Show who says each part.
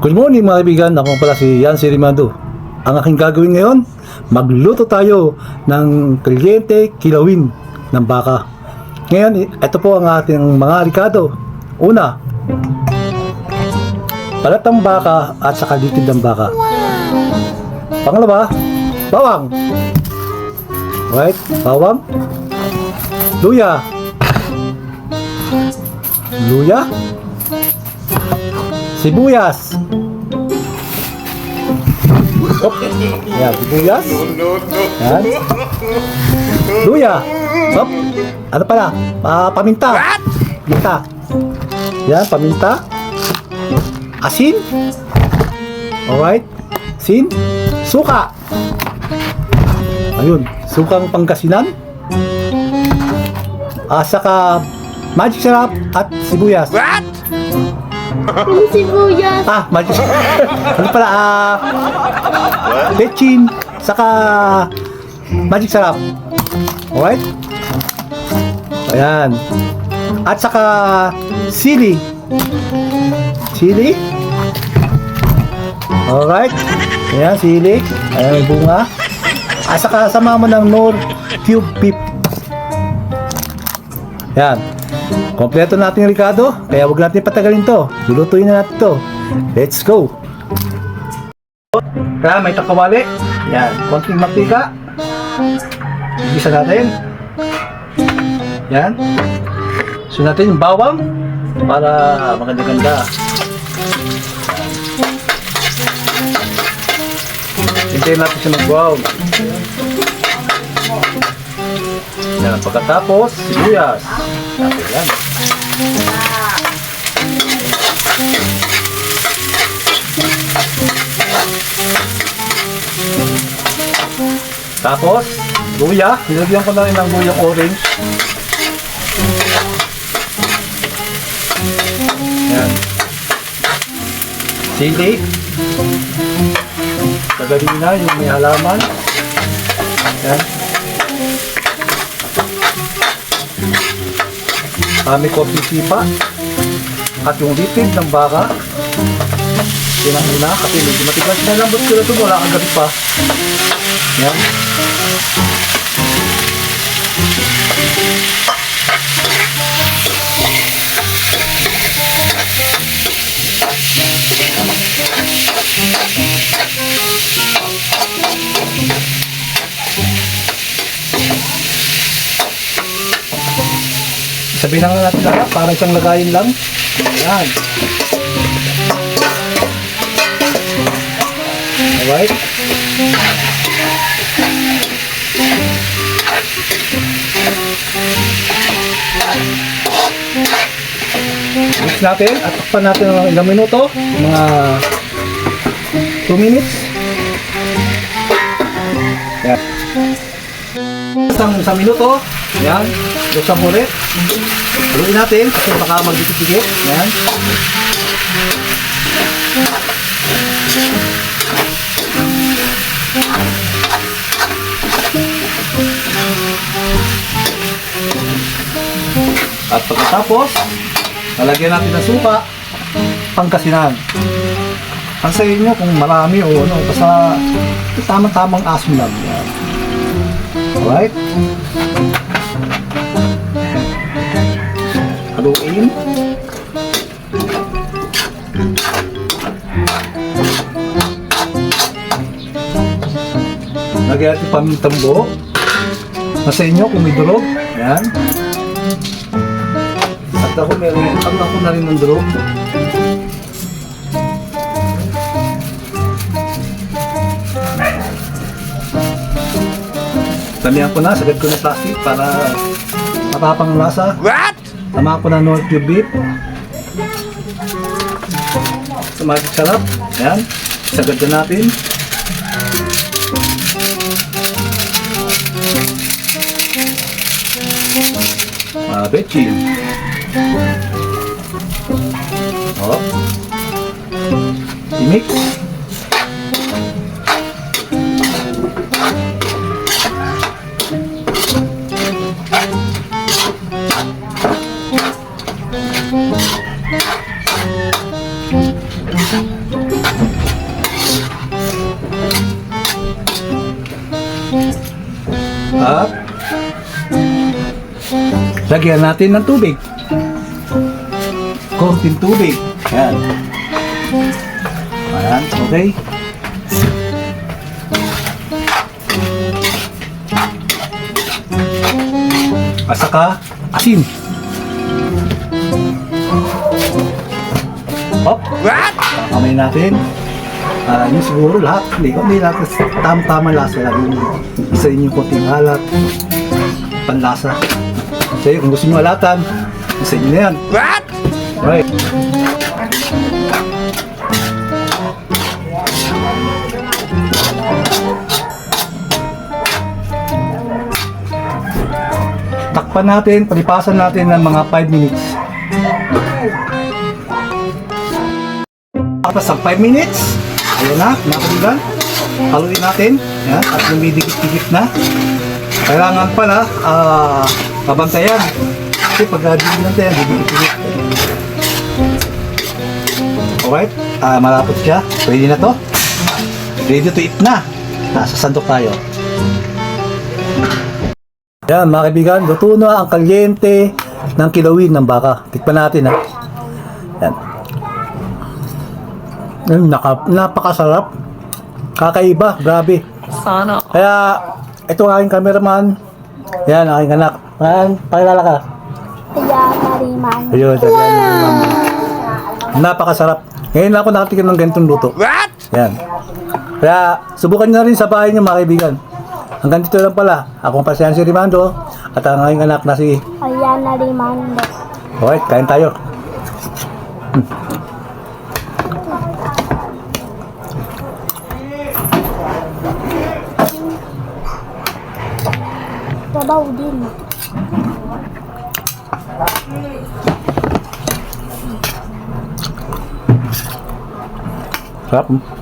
Speaker 1: Good morning mga kaibigan, ako pala si Yan Sirimado. Ang aking gagawin ngayon, magluto tayo ng kliente kilawin ng baka. Ngayon, ito po ang ating mga rikado. Una, balat ng baka at saka litid ng baka. Pangalawa, bawang. Right, bawang. Luya. Luya. Sibuyas. Op. Yan, sibuyas. Yan. Luya. Op. Ano pala? Ah, paminta. Paminta. Yan, paminta. Asin. Alright. Sin. Suka. Ayun, sukang pangkasinan. Ah, saka magic sarap at sibuyas.
Speaker 2: Yung sibuyas.
Speaker 1: Ah, magic Ano pala, ah, betchin, saka magic sarap. Alright? Ayan. At saka sili. Sili. Alright. Ayan, sili. Ayan, bunga. At saka sama mo ng Nor Cube Beef. Yan. Kompleto natin yung Ricardo, kaya wag natin patagalin to. Lulutuin na natin to. Let's go! Kaya may takawali. Yan. Konting mantika. Igisa natin. Yan. So natin yung bawang para maganda-ganda. Hintayin natin siya mag-brown. Yan. Pagkatapos, sibuyas. Natin yan. Tapos, luya. Nilagyan ko na rin ng luyang orange. Yan. Sili. Tagalina, yung may halaman. Yan. Kami coffee sipa. At yung litid ng baka. Yun ang una. Kasi medyo matigas na lambot ko na ito. Wala kang gabi pa. Yan. Sabihin na nga natin lahat, para siyang lagayin lang. Ayan. Alright. Mix natin at takpan natin ng ilang minuto, mga 2 minutes. Yan. Isang, isang minuto, yan, buksan mo ulit. Haluin natin kasi baka magdikit-dikit. Yan. At pagkatapos, lalagyan natin ng suka, pangkasinan. Ang sa inyo kung marami o ano, basta tamang-tamang asim lang. Yan. Alright? Haluin. Lagyan natin pamintang buo. Nasa inyo kung. Ayan. At ako meron, ang ako na rin ng durog. Tamihan ko na, sagad ko na plastic para matapang ang lasa.
Speaker 3: What?
Speaker 1: Tama ko na North Cube Beef. Magic sarap. Ayan. Sagad na natin. Mga betchin. Oh. I-mix. At lagyan natin ng tubig. Konting tubig. Yan. Ayan, okay. At saka asin. Hop. What? Kamay natin. Ah, yun siguro lahat. Hindi ko, hindi lahat. Tam-tama lasa lang. Yung isa yun yung konting halat. Panlasa. Kasi kung gusto nyo alatan, isa nyo na yan. What? Right. Takpan natin, palipasan natin ng mga 5 minutes. Tapos sa 5 minutes, ayan na, nakaligan. Haluin natin, yan, at lumidikit-dikit na. Kailangan pala, ah, pabantayan. Kasi pag uh, natin didikit-dikit. Alright, ah, malapot siya. Pwede na to. Ready to eat na. Nasa sandok tayo. Yan, mga kaibigan, luto na ang kalyente ng kilawin ng baka. Tikpan natin, ha. Yan. Yan, naka, napakasarap. Kakaiba, grabe.
Speaker 3: Sana.
Speaker 1: Kaya, ito ang aking cameraman. Yan, aking anak. Yan, pakilala ka.
Speaker 2: Kaya nariman.
Speaker 1: Ayun, sabi Napakasarap. Ngayon lang ako nakatikim ng ganitong luto. What? Yan. Kaya, subukan nyo na rin sa bahay nyo, mga kaibigan. Hanggang dito lang pala. Ako ang pasyan si Rimando at ang aking anak na si...
Speaker 2: Kaya nariman.
Speaker 1: Okay, kain tayo.
Speaker 2: Sabaw din.
Speaker 1: Sarap. hmm.